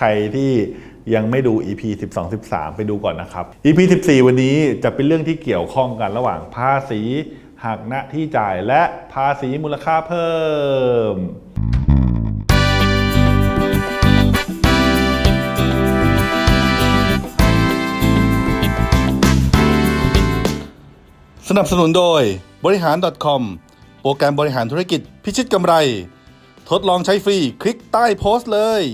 ใครที่ยังไม่ดู EP 12 13 ไปดูก่อนนะครับ EP 14 วันนี้จะเป็นเรื่องที่เกี่ยวข้องกันระหว่างภาษีหักหน้าที่จ่ายและภาษีมูลค่าเพิ่ม สนับสนุนโดยบริหาร .com โปรแกรมบริหารธุรกิจพิชิตกำไร ทดลองใช้ฟรีคลิกใต้โพสต์เลย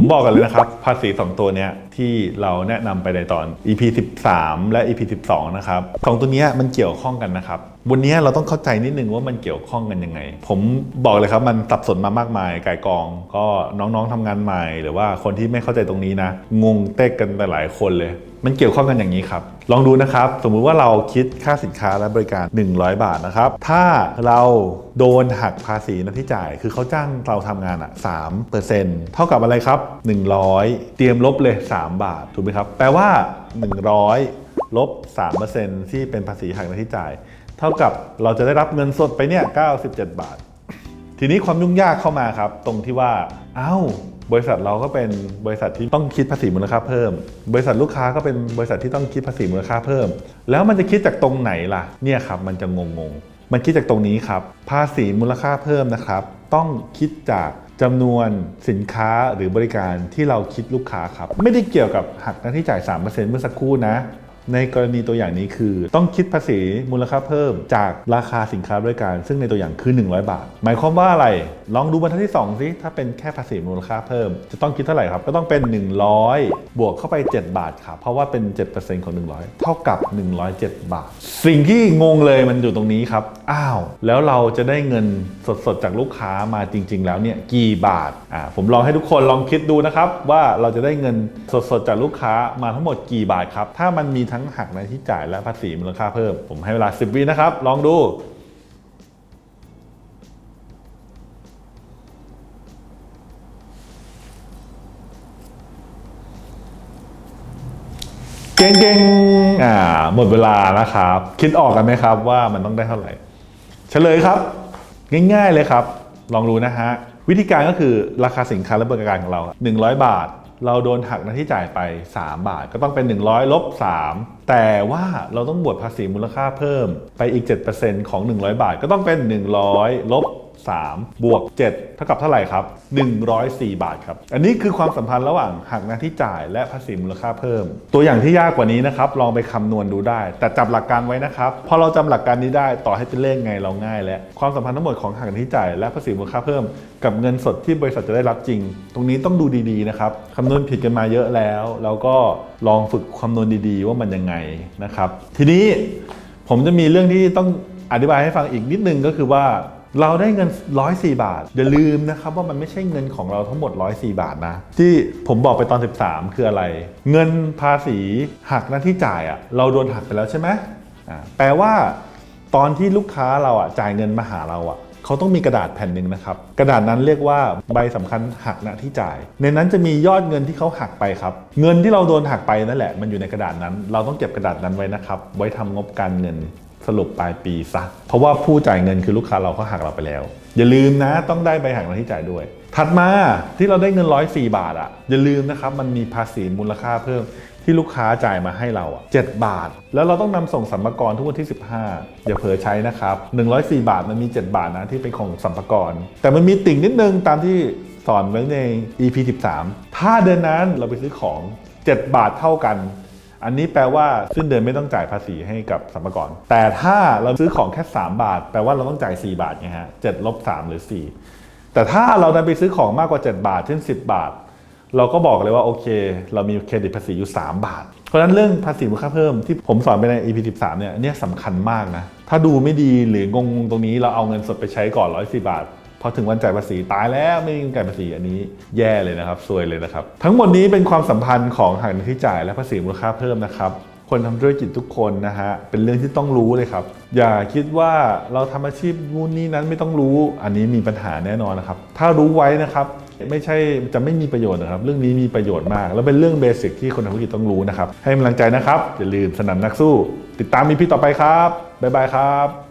ผมบอกกันเลยนะครับ ภาษี2ตัวเนี้ยที่เราแนะนำไปในตอน EP 13 และ EP 12 นะครับสองตัวเนี้ยมันเกี่ยวข้องกันนะครับวันนี้เราต้องเข้าใจนิดนึงว่ามันเกี่ยวข้องกันยังไง ผมบอกเลยครับมันสับสนมามากมายกายกอง ก็น้องๆทำงานใหม่ หรือว่าคนที่ไม่เข้าใจตรงนี้นะ งงเต๊กกันไปหลายคนเลย มันเกี่ยวข้องกันอย่างนี้ครับ ลองดูนะครับ สมมุติว่าเราคิดค่าสินค้าและบริการ 100 บาทนะครับ ถ้าเราโดนหักภาษีน้าที่จ่าย คือเขาจ้างเราทำงานอะ3เปอร์เซ็นต์เท่ากับอะไรครับ 100 เตรียมลบเลย 3 บาทถูกไหมครับ แปลว่า 100ลบ3%ที่เป็นภาษีหักหน้าที่จ่าย เท่ากับเราจะได้รับเงินสดไปเนี่ย97 บาท ทีนี้ความยุ่งยากเข้ามาครับ ตรงที่ว่าเอ้าบริษัทเราก็เป็นบริษัทที่ต้องคิดภาษีมูลค่าเพิ่ม บริษัทลูกค้าก็เป็นบริษัทที่ต้องคิดภาษีมูลค่าเพิ่ม แล้วมันจะคิดจากตรงไหนล่ะ เนี่ยครับมันจะงงงๆมันคิดจากตรงนี้ครับ ภาษีมูลค่าเพิ่มนะครับ ต้องคิดจากจำนวนสินค้าหรือบริการที่เราคิดลูกค้าครับ ไม่ได้เกี่ยวกับหักหน้าที่จ่าย 3%เมื่อสักครู่นะ ในกรณีตัวอย่างนี้คือ ต้องคิดภาษีมูลค่าเพิ่มจากราคาสินค้าบริการ ซึ่งในตัวอย่างคือ 100 บาท หมายความว่าอะไร ลองดูบรรทัดที่2สิถ้าเป็นแค่ภาษีมูลค่าเพิ่ม จะต้องคิดเท่าไหร่ครับ ก็ต้องเป็น 100 บวกเข้าไป 7 บาทครับเพราะว่าเป็น 7%ของ 100 เท่ากับ 107 บาท สิ่งที่งงเลยมันอยู่ตรงนี้ครับอ้าวแล้วเราจะได้เงินสดๆจากลูกค้ามาจริง ๆ แล้วเนี่ยกี่บาทอ่าผมลองให้ทุกคนลองคิดดูนะครับว่าเราจะได้เงินสดๆจากลูกค้ามาทั้งหมดกี่บาทครับถ้ามันมีทั้งหักในที่จ่ายและภาษีมูลค่าเพิ่ม ผมให้เวลา 10 วินะครับ ลองดูเก่งๆอ่า หมดเวลานะครับ คิดออกกันไหมครับว่ามันต้องได้เท่าไหร่ เฉลยครับ ง่ายๆเลยครับ ลองดูนะฮะ วิธีการก็คือราคาสินค้าและบริการของเรา 100 บาท เราโดนหักหน้าที่จ่ายไป 3 บาทก็ต้องเป็น 100ลบ3แต่ว่าเราต้องบวกภาษีมูลค่าเพิ่มไปอีก 7%ของ 100 บาทก็ต้องเป็น 100ลบ 3 บวก 7 เท่ากับเท่าไหร่ครับ 104 บาทครับ อันนี้คือความสัมพันธ์ระหว่างหักหน้าที่จ่ายและภาษีมูลค่าเพิ่ม ตัวอย่างที่ยากกว่านี้นะครับลองไปคำนวณดูได้ แต่จับหลักการไว้นะครับพอเราจำหลักการนี้ได้ต่อให้เป็นเลขไงเราง่ายแล้วความสัมพันธ์ทั้งหมดของหักหน้าที่จ่ายและภาษีมูลค่าเพิ่ม กับเงินสดที่บริษัทจะได้รับจริง ตรงนี้ต้องดูดีๆนะครับคำนวณผิดกันมาเยอะแล้ว แล้วก็ลองฝึกคำนวณดีๆ ว่ามันยังไงนะครับ ทีนี้ผมจะมีเรื่องที่ต้องอธิบายให้ฟังอีกนิดนึงก็คือว่า เราได้เงิน 104 บาท อย่าลืมนะครับว่ามันไม่ใช่เงินของเราทั้งหมด 104 บาทนะ ที่ผมบอกไปตอน 13 คืออะไร เงินภาษีหักหน้าที่จ่ายอะ่ะเราโดนหักไปแล้วใช่ไหมอ่าแปลว่า ตอนที่ลูกค้าเราอะจ่ายเงินมาหาเราอะเขาต้องมีกระดาษแผ่นหนึ่งนะครับ กระดาษนั้นเรียกว่าใบสำคัญหักหน้าที่จ่าย ในนั้นจะมียอดเงินที่เขาหักไปครับ เงินที่เราโดนหักไปนั่นแหละ มันอยู่ในกระดาษนั้น เราต้องเก็บกระดาษนั้นไว้นะครับ ไว้ทำงบการเงิน สรุปปลายปีซะเพราะว่าผู้จ่ายเงินคือลูกค้าเราเขาหักเราไปแล้ว อย่าลืมนะต้องได้ใบหักหน้าที่จ่ายด้วย ถัดมาที่เราได้เงินร้อยสี่บาทอะอย่าลืมนะครับมันมีภาษีมูลค่าเพิ่มที่ลูกค้าจ่ายมาให้เราอะ7บาท แล้วเราต้องนำส่งสัมภาระทุกวันที่ 15 อย่าเผลอใช้นะครับ 104 บาทมันมี 7 บาทนะที่เป็นของสัมภาระแต่มันมีติ่งนิดนึงตามที่สอนไว้ใน EP 13 ถ้าเดือนนั้นเราไปซื้อของ 7 บาทเท่ากัน อันนี้แปลว่าสิ้นเดือนไม่ต้องจ่ายภาษีให้กับสัมภาระแต่ถ้าเราซื้อของแค่ 3 บาท แปลว่าเราต้องจ่าย 4 บาทไงฮะ7ลบ3หรือ 4 แต่ถ้าเราดันไปซื้อของมากกว่า 7 บาทเช่น 10 บาท เราก็บอกเลยว่าโอเค เรามีเครดิตภาษีอยู่ 3 บาท เพราะฉะนั้นเรื่องภาษีมูลค่าเพิ่มที่ผมสอนไปใน EP 13เนี่ยเนี่ยสำคัญมากนะถ้าดูไม่ดีหรืองงตรงนี้เราเอาเงินสดไปใช้ก่อน104บาท พอถึงวันจ่ายภาษีตายแล้วไม่มีเงินจ่ายภาษีอันนี้แย่เลยนะครับซวยเลยนะครับ ทั้งหมดนี้เป็นความสัมพันธ์ของหักหน้าที่จ่ายและภาษีมูลค่าเพิ่มนะครับคนทำธุรกิจทุกคนนะฮะเป็นเรื่องที่ต้องรู้เลยครับ อย่าคิดว่าเราทำอาชีพนู่นนี่นั้นไม่ต้องรู้ อันนี้มีปัญหาแน่นอนนะครับ ถ้ารู้ไว้นะครับ ไม่ใช่จะไม่มีประโยชน์นะครับ เรื่องนี้มีประโยชน์มาก แล้วเป็นเรื่องเบสิกที่คนทำธุรกิจต้องรู้นะครับ ให้กำลังใจนะครับ อย่าลืมสนันนักสู้ ติดตามมีพี่ต่อไปครับบ๊ายบายครับ